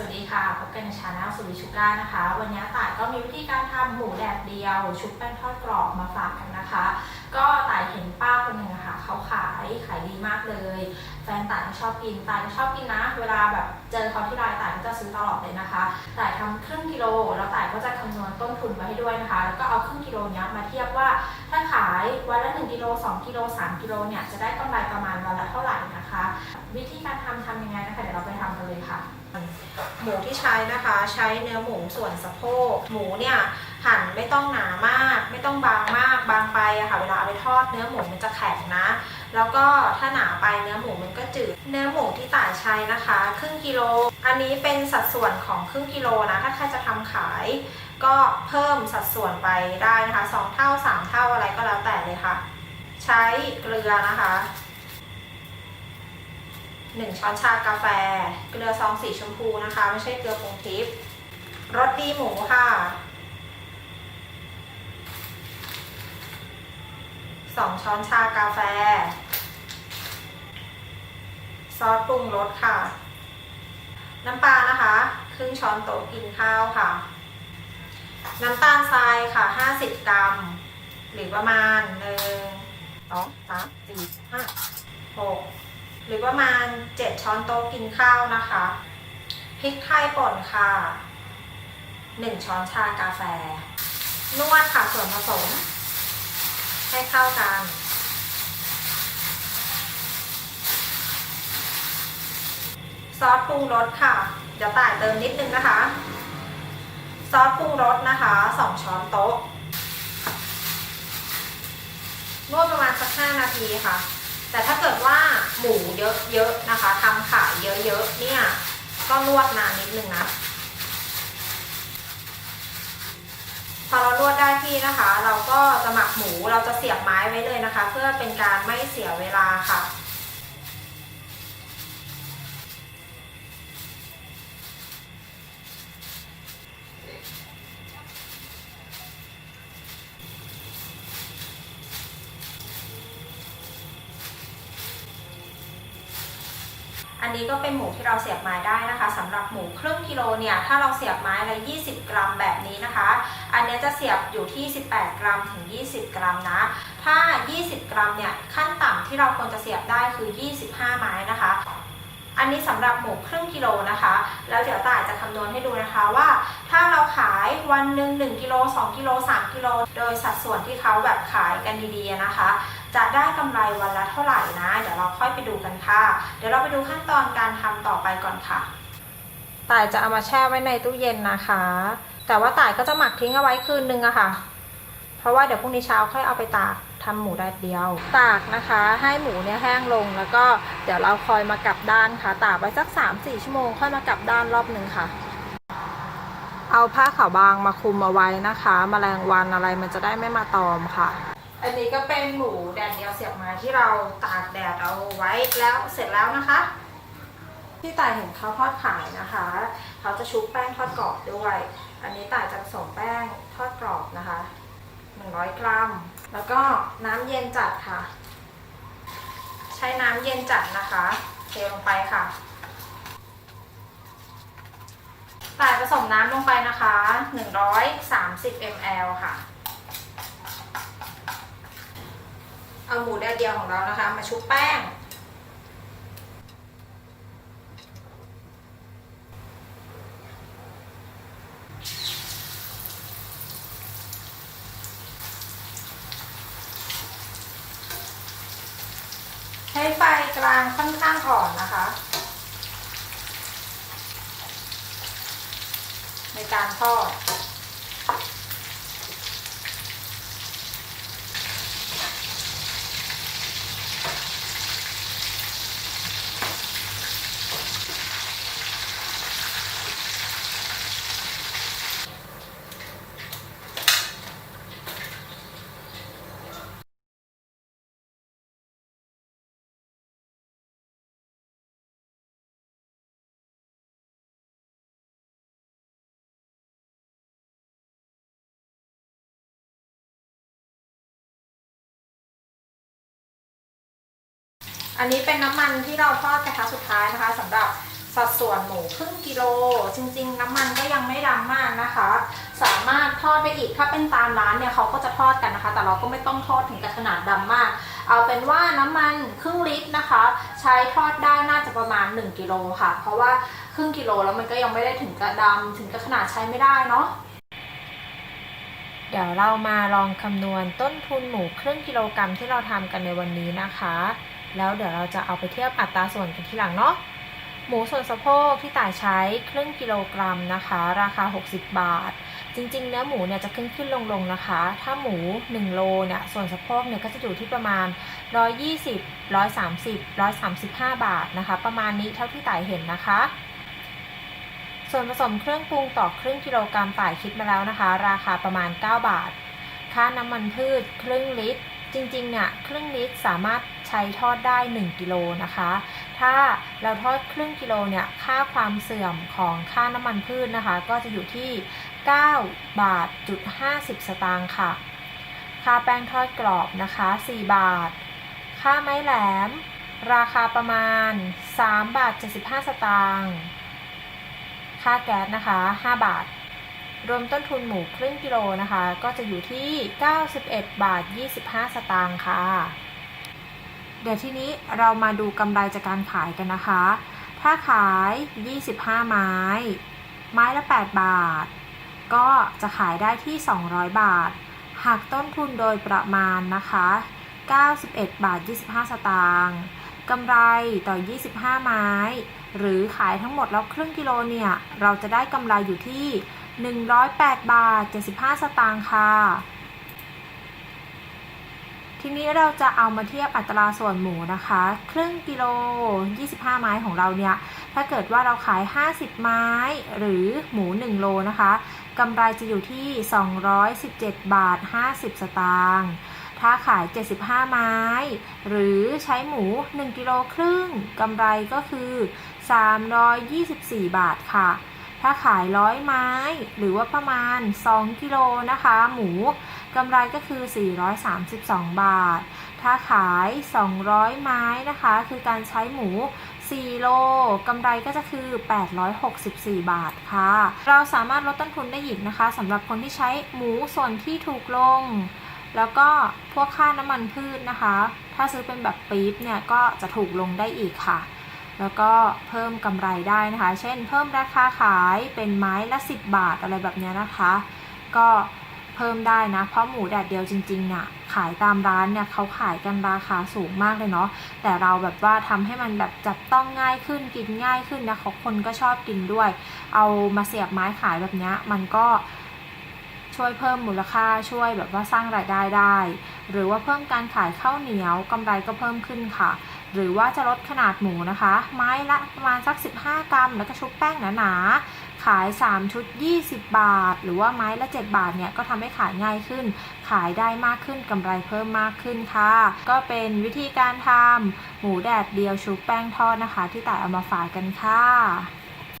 สวัสดีค่ะ พบกันในชาแนลสุริชูก้านะคะ วันนี้ต่ายก็มีวิธีการทำหมูแดดเดียว ชุบแป้งทอดกรอบมาฝากกันนะคะ ก็ต่ายเห็นป้าคนหนึ่งอะค่ะเขาขายขายดีมากเลย แฟนต่ายก็ชอบกินต่ายก็ชอบกินนะ เวลาแบบเจอเขาที่ไรต่ายก็จะซื้อตลอดเลยนะคะต่ายทำครึ่งกิโล แล้วต่ายก็จะคำนวณต้นทุนมาให้ด้วยนะคะ แล้วก็เอาครึ่งกิโลนี้มาเทียบว่า ถ้าขายวันละ1กิโล2กิโล3กิโลเนี่ยจะได้กำไรประมาณวันละเท่าไหร่นะคะ วิธีการทำทำยังไงนะคะเดี๋ยวเราไปทำกันเลยค่ะ หมูที่ใช้นะคะใช้เนื้อหมูส่วนสะโพกหมูเนี่ยหั่นไม่ต้องหนามาก ไม่ต้องบางมากบางไปอะค่ะเวลาเอาไปทอดเนื้อหมูมันจะแข็งนะ แล้วก็ถ้าหนาไปเนื้อหมูมันก็จืด เนื้อหมูที่ต่ายใช้นะคะ ครึ่งกิโล อันนี้เป็นสัดส่วนของครึ่งกิโลนะถ้าใครจะทำขาย ก็เพิ่มสัดส่วนไปได้นะคะสองเท่าสามเท่าอะไรก็แล้วแต่เลยค่ะ ใช้เกลือนะคะ หนึ่งช้อนชากาแฟ เกลือซองสีชมพูนะคะ ไม่ใช่เกลือปรุงทิพย์รสดีหมูค่ะสองช้อนชากาแฟ ซอสปรุงรสค่ะ น้ำปลานะคะ ครึ่งช้อนโต๊ะกินข้าวค่ะ น้ำตาลทรายค่ะ 50 กรัม หรือประมาณหนึ่งสองสามสี่ หรือประมาณ 7 ช้อนโต๊ะกินข้าวนะคะพริกไทยป่นค่ะ 1 ช้อนชากาแฟ นวดค่ะส่วนผสม ให้เข้ากัน ซอสปรุงรสค่ะ เดี๋ยวต่ายเติมนิดนึงนะคะ ซอสปรุงรสนะคะ 2 ช้อนโต๊ะนวดประมาณสัก 5 นาทีค่ะ แต่ถ้าเกิดว่าหมูเยอะๆนะคะทำขายเยอะๆเนี่ยก็นวดนานนิดนึงนะพอเรานวดได้ที่นะคะ เราก็จะหมักหมูเราจะเสียบไม้ไว้เลยนะคะ เพื่อเป็นการไม่เสียเวลาค่ะ อันนี้ก็เป็นหมูที่เราเสียบไม้ได้นะคะสำหรับหมูครึ่งกิโลเนี่ยถ้าเราเสียบไม้ละ 20 กรัมแบบนี้นะคะ อันนี้จะเสียบอยู่ที่ 18 กรัมถึง 20 กรัมนะ ถ้า 20 กรัมเนี่ยขั้นต่ำที่เราควรจะเสียบได้คือ 25 ไม้นะคะ อันนี้สำหรับหมูครึ่งกิโลนะคะ แล้วเดี๋ยวต่ายจะคำนวณให้ดูนะคะว่าถ้าเราขายวันหนึ่ง1กิโล2กิโล3กิโลโดยสัดส่วนที่เขาแบบขายกันดีๆนะคะ จะได้กำไรวันละเท่าไหร่นะ เดี๋ยวเราค่อยไปดูกันค่ะ เดี๋ยวเราไปดูขั้นตอนการทำต่อไปก่อนค่ะต่ายจะเอามาแช่ไว้ในตู้เย็นนะคะ แต่ว่าต่ายก็จะหมักทิ้งเอาไว้คืนนึงอะค่ะ เพราะว่าเดี๋ยวพรุ่งนี้เช้าค่อยเอาไปตากทำหมูแดดเดียว ตากนะคะ ให้หมูเนี่ยแห้งลงแล้วก็เดี๋ยวเราคอยมากลับด้านค่ะ ตากไว้สัก 3-4 ชั่วโมงค่อยมากลับด้านรอบหนึ่งค่ะ เอาผ้าขาวบางมาคลุมเอาไว้นะคะมแมลงวันอะไรมันจะได้ไม่มาตอมค่ะ อันนี้ก็เป็นหมูแดดเดียวเสียบไม้ที่เราตากแดดเอาไว้แล้วเสร็จแล้วนะคะ ที่ต่ายเห็นเขาทอดขายนะคะเขาจะชุบแป้งทอดกรอบด้วย อันนี้ต่ายจะผสมแป้งทอดกรอบนะคะ 100 กรัม แล้วก็น้ำเย็นจัดค่ะ ใช้น้ำเย็นจัดนะคะเทลงไปค่ะต่ายผสมน้ำลงไปนะคะ 130 ml ค่ะ เอาหมูแดดเดียวของเรานะคะ มาชุบแป้งให้ไฟกลางค่อนข้างอ่อนนะคะ ในการทอด อันนี้เป็นน้ำมันที่เราทอดกระทะสุดท้ายนะคะสำหรับสัดส่วนหมูครึ่งกิโล จริง ๆ น้ำมันก็ยังไม่ดำมากนะคะ สามารถทอดได้อีกถ้าเป็นตามร้านเนี่ยเขาก็จะทอดกันนะคะ แต่เราก็ไม่ต้องทอดถึงกับขนาดดำมาก เอาเป็นว่าน้ำมันครึ่งลิตรนะคะ ใช้ทอดได้น่าจะประมาณ 1กิโลค่ะ เพราะว่าครึ่งกิโลแล้วมันก็ยังไม่ได้ถึงกับดำถึงกับขนาดใช้ไม่ได้เนาะเดี๋ยวเรามาลองคำนวณต้นทุนหมูครึ่งกิโลกรัมที่เราทำกันในวันนี้นะคะ แล้วเดี๋ยวเราจะเอาไปเทียบอัตราส่วนกันทีหลังเนาะหมูส่วนสะโพกที่ต่ายใช้ครึ่งกิโลกรัมนะคะ ราคา 60 บาท จริงๆเนื้อหมูเนี่ยจะขึ้นขึ้นลงลงนะคะ ถ้าหมู 1 โลเนี่ยส่วนสะโพกเนี่ยก็จะอยู่ที่ประมาณ 120 130 135 บาทนะคะ ประมาณนี้เท่าที่ต่ายเห็นนะคะ ส่วนผสมเครื่องปรุงต่อครึ่งกิโลกรัมต่ายคิดมาแล้วนะคะ ราคาประมาณ 9 บาท ค่าน้ำมันพืชครึ่งลิตร จริงๆเนี่ยครึ่งลิตรสามารถ ใช้ทอดได้ 1 กิโลนะคะ ถ้าเราทอดครึ่งกิโลเนี่ยค่าความเสื่อมของค่าน้ำมันพืชนะคะ ก็จะอยู่ที่ 9 บาทจุด50 สตางค์ค่ะ ค่าแป้งทอดกรอบนะคะ 4 บาท ค่าไม้แหลม ราคาประมาณ 3 บาท 75 สตางค์ค่าแก๊สนะคะ 5 บาทรวมต้นทุนหมูครึ่งกิโลนะคะ ก็จะอยู่ที่ 91 บาท 25 สตางค์ค่ะ เดี๋ยวทีนี้เรามาดูกำไรจากการขายกันนะคะ ถ้าขาย 25 ไม้ ไม้ละ 8 บาท ก็จะขายได้ที่ 200 บาท หักต้นทุนโดยประมาณนะคะ 91 บาท 25 สตางค์กำไรต่อ 25 ไม้ หรือขายทั้งหมดแล้วครึ่งกิโลเนี่ย เราจะได้กำไรอยู่ที่ 108 บาท 75 สตางค์ค่ะ ทีนี้เราจะเอามาเทียบอัตราส่วนหมูนะคะ ครึ่งกิโล 25 ไม้ของเราเนี่ย ถ้าเกิดว่าเราขาย 50 ไม้หรือหมู 1 โลนะคะกำไรจะอยู่ที่ 217 บาท 50 สตางค์ถ้าขาย 75 ไม้ หรือใช้หมู 1 กิโลครึ่งกำไรก็คือ 324 บาทค่ะ ถ้าขาย100ไม้ หรือว่าประมาณ 2 กิโลนะคะ หมูกำไรก็คือ 432 บาท ถ้าขาย 200 ไม้นะคะ คือการใช้หมู 4 โลกำไรก็จะคือ 864 บาทค่ะ เราสามารถลดต้นทุนได้อีกนะคะสำหรับคนที่ใช้หมูส่วนที่ถูกลง แล้วก็พวกค่าน้ำมันพืชนะคะ ถ้าซื้อเป็นแบบปี๊บเนี่ยก็จะถูกลงได้อีกค่ะ แล้วก็เพิ่มกำไรได้นะคะ เช่น เพิ่มราคาขายเป็นไม้ละ 10 บาทอะไรแบบนี้นะคะ ก็เพิ่มได้นะ เพราะหมูแดดเดียวจริงๆเนี่ยขายตามร้านเนี่ยเขาขายกันราคาสูงมากเลยเนาะ แต่เราแบบว่าทำให้มันแบบจับต้องง่ายขึ้นกินง่ายขึ้นนะเขาคนก็ชอบกินด้วย เอามาเสียบไม้ขายแบบนี้มันก็ช่วยเพิ่มมูลค่าช่วยแบบว่าสร้างรายได้ได้ หรือว่าเพิ่มการขายข้าวเหนียวกำไรก็เพิ่มขึ้นค่ะ หรือว่าจะลดขนาดหมูนะคะ ไม้ละประมาณสัก 15 กรัม แล้วก็ชุบแป้งหนาๆ ขาย 3 ชุด 20 บาท หรือว่าไม้ละ 7 บาทเนี่ยก็ทำให้ขายง่ายขึ้น ขายได้มากขึ้นกำไรเพิ่มมากขึ้นค่ะ ก็เป็นวิธีการทำหมูแดดเดียวชุบแป้งทอดนะคะ ที่ต่ายเอามาฝากกันค่ะ